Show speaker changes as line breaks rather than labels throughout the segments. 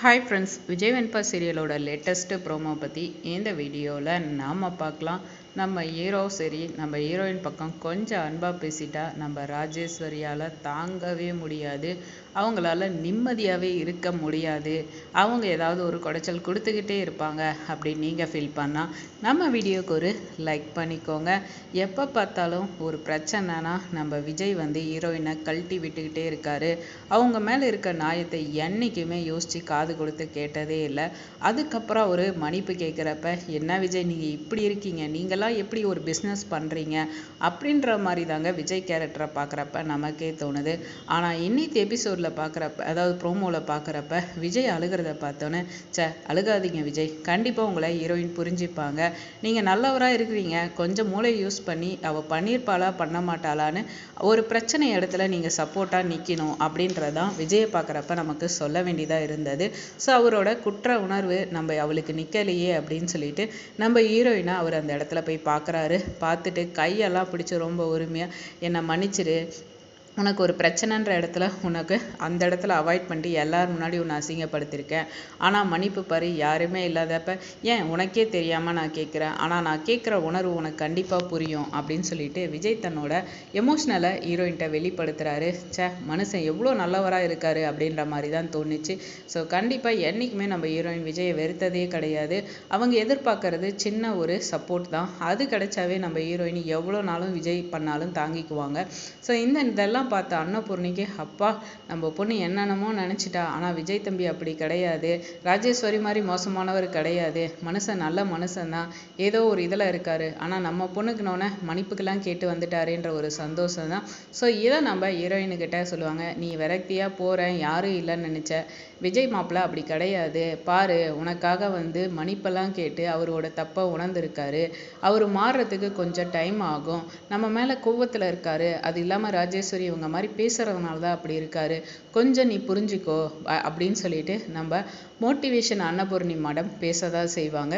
Hi friends Vijay Venba சீரியலோட latest promo பற்றி இந்த வீடியோவில் நாம் பார்க்கலாம். நம்ம ஹீரோ சரி நம்ம ஹீரோயின் பக்கம் கொஞ்சம் அன்பாக பேசிட்டா நம்ம ராஜேஸ்வரியால் தாங்கவே முடியாது. அவங்களால நிம்மதியாகவே இருக்க முடியாது. அவங்க ஏதாவது ஒரு குடைச்சல் கொடுத்துக்கிட்டே இருப்பாங்க அப்படின்னு நீங்கள் ஃபீல் பண்ணால் நம்ம வீடியோக்கு ஒரு லைக் பண்ணிக்கோங்க. எப்போ பார்த்தாலும் ஒரு பிரச்சனைனா நம்ம விஜய் வந்து ஹீரோயினை கழட்டி விட்டுக்கிட்டே இருக்காரு. அவங்க மேலே இருக்க நியாயத்தை என்றைக்குமே யோசித்து காது கொடுத்து கேட்டதே இல்லை. அதுக்கப்புறம் ஒரு மன்னிப்பு கேட்குறப்ப என்ன விஜய் நீங்கள் இப்படி இருக்கீங்க? நீங்களாம் எப்படி ஒரு பிஸ்னஸ் பண்ணுறீங்க அப்படின்ற மாதிரி தாங்க விஜய் கேரக்டரை பார்க்குறப்ப நமக்கே தோணுது. ஆனால் இன்னைக்கு எபிசோடில் பார்க்குறப்ப அதாவது ப்ரோமோவில் பார்க்குறப்ப விஜய் அழுகிறத பார்த்தோன்னே சே அழுகாதீங்க விஜய். கண்டிப்பாக உங்களை ஹீரோயின் புரிஞ்சுப்பாங்க. நீங்கள் நல்லவராக இருக்கிறீங்க. கொஞ்சம் மூளை யூஸ் பண்ணி அவள் பண்ணியிருப்பாளா பண்ண மாட்டாளான்னு ஒரு பிரச்சனை இடத்துல நீங்கள் சப்போர்ட்டாக நிற்கணும் அப்படின்றதான் விஜயை பார்க்குறப்ப நமக்கு சொல்ல வேண்டியதாக இருந்தது. ஸோ அவரோட குற்ற உணர்வு நம்ம அவளுக்கு நிற்கலையே அப்படின்னு சொல்லிட்டு நம்ம ஹீரோயினை அவர் அந்த இடத்துல போய் பார்க்குறாரு. பார்த்துட்டு கையெல்லாம் பிடிச்சி ரொம்ப உரிமையாக என்னை மன்னிச்சிரு. உனக்கு ஒரு பிரச்சனைன்ற இடத்துல உனக்கு அந்த இடத்துல அவாய்ட் பண்ணிட்டு எல்லார் முன்னாடி உன்னை அசிங்கப்படுத்தியிருக்கேன் ஆனால் மன்னிப்பு பாரு யாருமே இல்லாதப்ப ஏன் உனக்கே தெரியாமல் நான் கேட்குறேன்? ஆனால் நான் கேட்குற உணர்வு உனக்கு கண்டிப்பாக புரியும் அப்படின்னு சொல்லிட்டு விஜய் தன்னோட எமோஷ்னலை ஹீரோயின்ட்ட வெளிப்படுத்துகிறாரு சே மனுஷன் எவ்வளோ நல்லவராக இருக்காரு? அப்படின்ற மாதிரி தான் தோணுச்சு. ஸோ கண்டிப்பாக என்றைக்குமே நம்ம ஹீரோயின் விஜயை வெறுத்ததே கிடையாது. அவங்க எதிர்பார்க்கறது சின்ன ஒரு சப்போர்ட் தான். அது கிடைச்சாவே நம்ம ஹீரோயின் எவ்வளோ நாளும் விஜய் பண்ணாலும் தாங்கிக்குவாங்க. ஸோ இந்த இதெல்லாம் இதெல்லாம் பார்த்த அன்னபூர்ணிக்கு அப்பா நம்ம பொண்ணு என்னென்னமோ நினச்சிட்டா. ஆனால் விஜய் தம்பி அப்படி கிடையாது. ராஜேஸ்வரி மாதிரி மோசமானவர் கிடையாது. மனுஷன் நல்ல மனுஷன் தான். ஏதோ ஒரு இதில் இருக்காரு. ஆனால் நம்ம பொண்ணுக்குனோடனே மன்னிப்புக்கெல்லாம் கேட்டு வந்துட்டாருன்ற ஒரு சந்தோஷம் தான் ஸோ இதை நம்ம ஹீரோயினுக்கிட்ட சொல்லுவாங்க. நீ விரக்தியாக போகிறேன் யாரும் இல்லைன்னு நினச்ச. விஜய் மாப்பிள அப்படி கிடையாது. பாரு உனக்காக வந்து மன்னிப்பெல்லாம் கேட்டு அவரோட தப்பை உணர்ந்திருக்காரு. அவர் மாறுறதுக்கு கொஞ்சம் டைம் ஆகும். நம்ம மேலே கோவத்தில் இருக்காரு. அது இல்லாமல் ராஜேஸ்வரி இவங்க மாதிரி பேசுகிறதுனால தான் அப்படி இருக்காரு. கொஞ்சம் நீ புரிஞ்சுக்கோ அப்படின்னு சொல்லிட்டு நம்ம மோட்டிவேஷன் அன்னபூர்ணி மேடம் பேச தான் செய்வாங்க.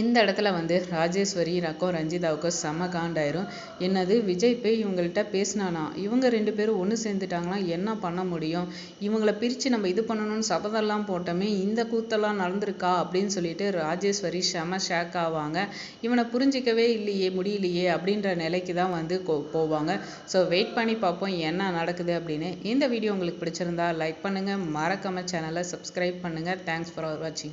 இந்த இடத்துல வந்து ராஜேஸ்வரி ரக்கம் ரஞ்சிதாவுக்கும் செம காண்டாயிரும். என்னது விஜய் போய் இவங்கள்ட்ட பேசினானா? இவங்க ரெண்டு பேரும் ஒன்று சேர்ந்துட்டாங்கன்னா என்ன பண்ண முடியும்? இவங்களை பிரித்து நம்ம இது பண்ணணும்னு சபதெல்லாம் போட்டோமே இந்த கூத்தெல்லாம் நடந்திருக்கா? அப்படின்னு சொல்லிட்டு ராஜேஸ்வரி செம ஷேக் ஆவாங்க. இவனை புரிஞ்சிக்கவே இல்லையே முடியலையே அப்படின்ற நிலைக்கு தான் வந்து போவாங்க. ஸோ வெயிட் பண்ணி பார்ப்போம் என்ன நடக்குது அப்படின்னு. இந்த வீடியோ உங்களுக்கு பிடிச்சிருந்தா லைக் பண்ணுங்கள் மறக்காம சேனலை சப்ஸ்கிரைப் பண்ணுங்கள் தேங்க்ஸ் ஃபார் வாட்சிங்